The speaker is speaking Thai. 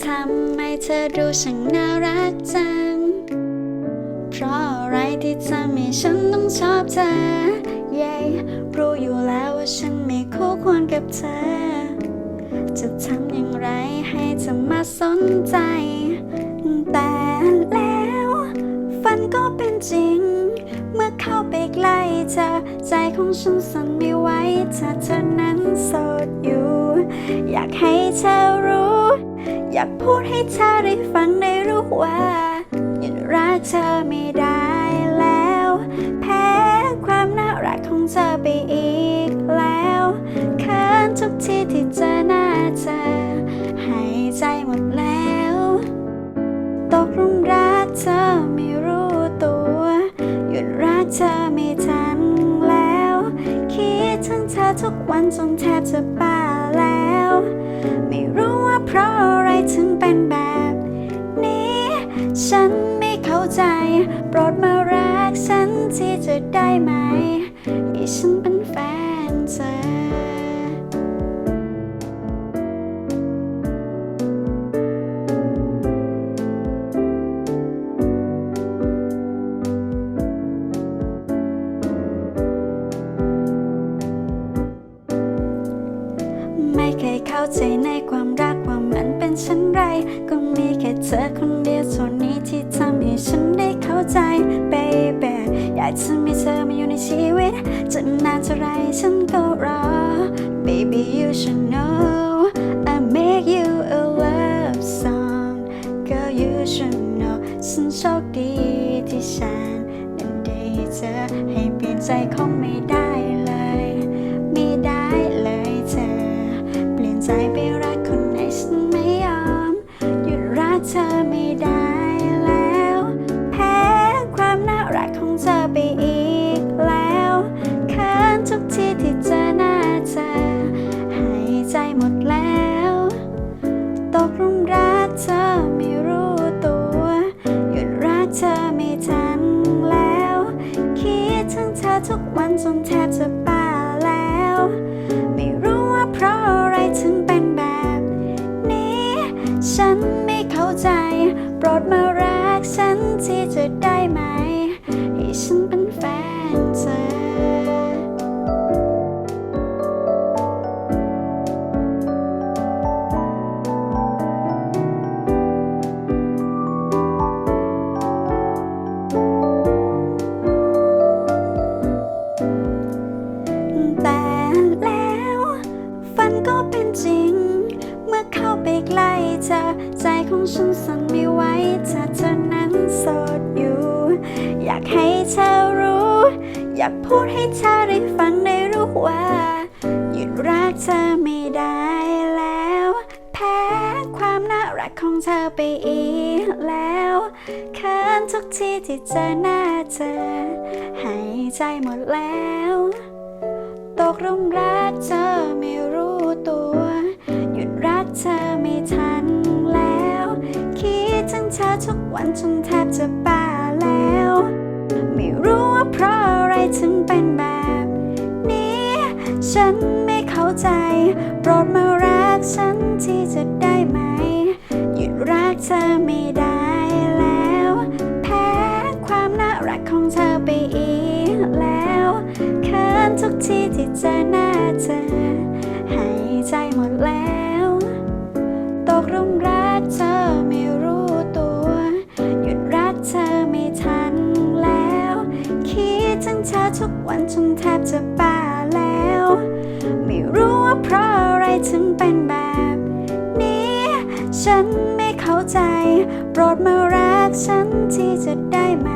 ทำไมเธอดูช่างน่ารักจัง เพราะอะไรที่ทำให้ฉันต้องชอบเธอ เย้รู้อยู่แล้วว่าฉันไม่คู่ควรกับเธอ จะทำอย่างไรให้เธอมาสนใจ แต่แล้วฝันก็เป็นจริง เมื่อเข้าไปใกล้เธอ ใจของฉันสั่นไม่ไหวถ้าเธอนั้นโสดอยู่ อยากให้ากพูดให้เธอได้ฟังได้รู้ว่าหยุดรักเธอไม่ได้แล้ว แพ้ความน่ารักของเธอไปอีกแล้วเขินทุกทีที่เจอหน้าเธอหายใจหมดแล้ว ตกหลุมรักเธอไม่รู้ตัว หยุดรักเธอไม่ทันแล้ว คิดถึงเธอทุกวันจนแทบจะบ้าแล้ว ไม่รู้ว่าเพราะอะไรถึงเป็นแบบนี้ ฉันไม่เข้าใจ โปรดมารักฉันที่จะได้ไหมให้ฉันเป็นแฟนเธอาใจในความรักว่ามันเป็นเช่นไร ก็มีแค่เธอคนเดียวเท่านี้ที่ทำให้ฉันได้เข้าใจ baby อยากจะมีเธอมาอยู่ในชีวิต จะนานเท่าไรฉันก็รอ baby you should know I make you a love song girl you should know ฉันโชคดีที่ฉันนั้นได้เจอให้เปลี่ยนใจคง จนแทบจะบ้าแล้ว ไม่รู้ว่าเพราะอะไรถึงเป็นแบบนี้ ฉันไม่เข้าใจ โปรดมารักฉันที่จะได้ไหม ให้ฉันเป็นแฟน จริง เมื่อเข้าไปใกล้เธอ ใจของฉันสั่นไม่ไหวถ้าเธอนั้นโสดอยู่ อยากให้เธอรู้ อยากพูดให้เธอได้ฟังได้รู้ว่า หยุดรักเธอไม่ได้แล้ว แพ้ความน่ารักของเธอไปอีกแล้วเขินทุกทีที่เจอหน้าเธอ หายใจหมดแล้ว ตกหลุมรักเธอไม่รู้ เธอไม่ทันแล้ว คิดถึงเธอทุกวันจนแทบจะบ้าแล้ว ไม่รู้ว่าเพราะอะไรถึงเป็นแบบนี้ ฉันไม่เข้าใจ โปรดมารักฉันที่จะได้ไหม หยุดรักเธอไม่ได้แล้ว แพ้ความน่ารักของเธอไปอีกแล้วเขินทุกทีที่เจอหน้าเธอ เธอทุกวันจนแทบจะบ้าแล้ว ไม่รู้ว่าเพราะอะไรถึงเป็นแบบนี้ ฉันไม่เข้าใจ โปรดมารักฉันที่จะได้ไหม